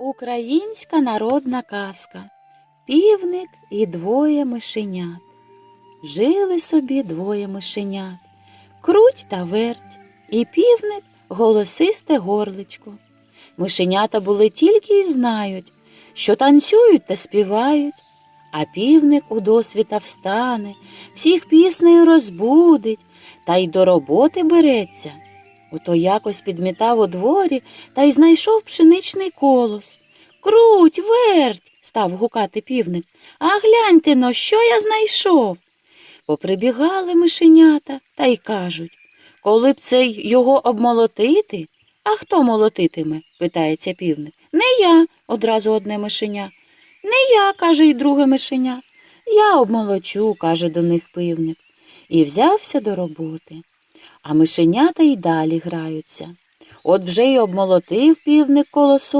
Українська народна казка Півник і двоє мишенят. Жили собі двоє мишенят. Круть та верть, і півник голосисте горличко. Мишенята були тільки й знають, що танцюють та співають, а півник у досвіта встане, всіх піснею розбудить та й до роботи береться. Ото якось підмітав у дворі та й знайшов пшеничний колос. Круть, верть, став гукати півник. А гляньте но, що я знайшов. Поприбігали мишенята та й кажуть, коли б це його обмолотити. А хто молотитиме? питається півник. Не я, одразу одне мишеня. Не я, каже й друге мишеня. Я обмолочу, каже до них пивник, і взявся до роботи. А мишенята й далі граються. От вже й обмолотив півник колосо.